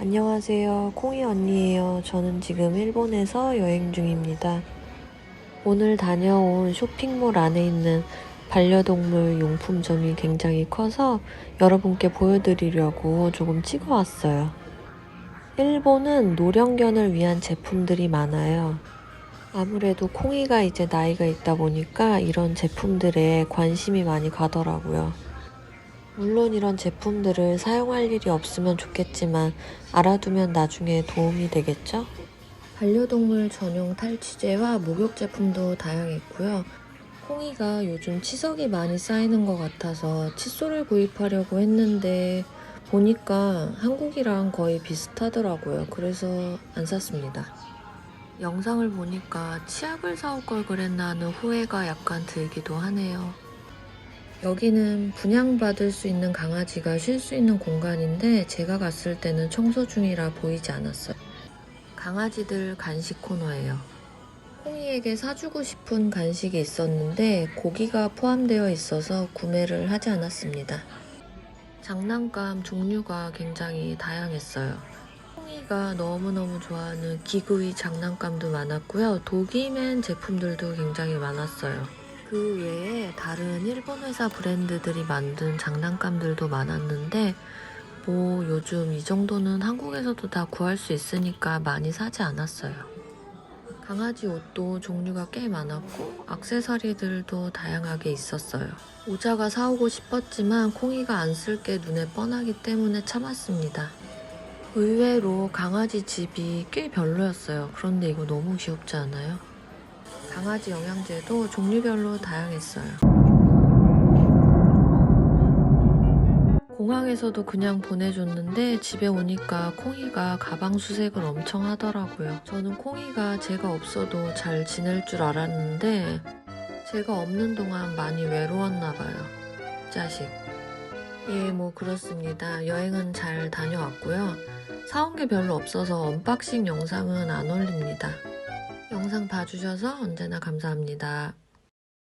안녕하세요. 콩이 언니예요. 저는 지금 일본에서 여행 중입니다. 오늘 다녀온 쇼핑몰 안에 있는 반려동물 용품점이 굉장히 커서 여러분께 보여드리려고 조금 찍어왔어요. 일본은 노령견을 위한 제품들이 많아요. 아무래도 콩이가 이제 나이가 있다 보니까 이런 제품들에 관심이 많이 가더라고요. 물론 이런 제품들을 사용할 일이 없으면 좋겠지만 알아두면 나중에 도움이 되겠죠? 반려동물 전용 탈취제와 목욕 제품도 다양했고요. 콩이가 요즘 치석이 많이 쌓이는 것 같아서 칫솔을 구입하려고 했는데 보니까 한국이랑 거의 비슷하더라고요. 그래서 안 샀습니다. 영상을 보니까 치약을 사올 걸 그랬나 하는 후회가 약간 들기도 하네요. 여기는 분양받을 수 있는 강아지가 쉴 수 있는 공간인데 제가 갔을 때는 청소 중이라 보이지 않았어요. 강아지들 간식 코너예요. 콩이에게 사주고 싶은 간식이 있었는데 고기가 포함되어 있어서 구매를 하지 않았습니다. 장난감 종류가 굉장히 다양했어요. 콩이가 너무너무 좋아하는 기구이 장난감도 많았고요. 도기맨 제품들도 굉장히 많았어요. 그 외에 다른 일본 회사 브랜드들이 만든 장난감들도 많았는데 뭐 요즘 이 정도는 한국에서도 다 구할 수 있으니까 많이 사지 않았어요. 강아지 옷도 종류가 꽤 많았고 액세서리들도 다양하게 있었어요. 모자가 사오고 싶었지만 콩이가 안 쓸 게 눈에 뻔하기 때문에 참았습니다. 의외로 강아지 집이 꽤 별로였어요. 그런데 이거 너무 귀엽지 않아요? 강아지 영양제도 종류별로 다양했어요. 공항에서도 그냥 보내줬는데 집에 오니까 콩이가 가방 수색을 엄청 하더라고요. 저는 콩이가 제가 없어도 잘 지낼 줄 알았는데 제가 없는 동안 많이 외로웠나 봐요. 자식. 예, 뭐 그렇습니다. 여행은 잘 다녀왔고요. 사온 게 별로 없어서 언박싱 영상은 안 올립니다. 영상 봐주셔서 언제나 감사합니다.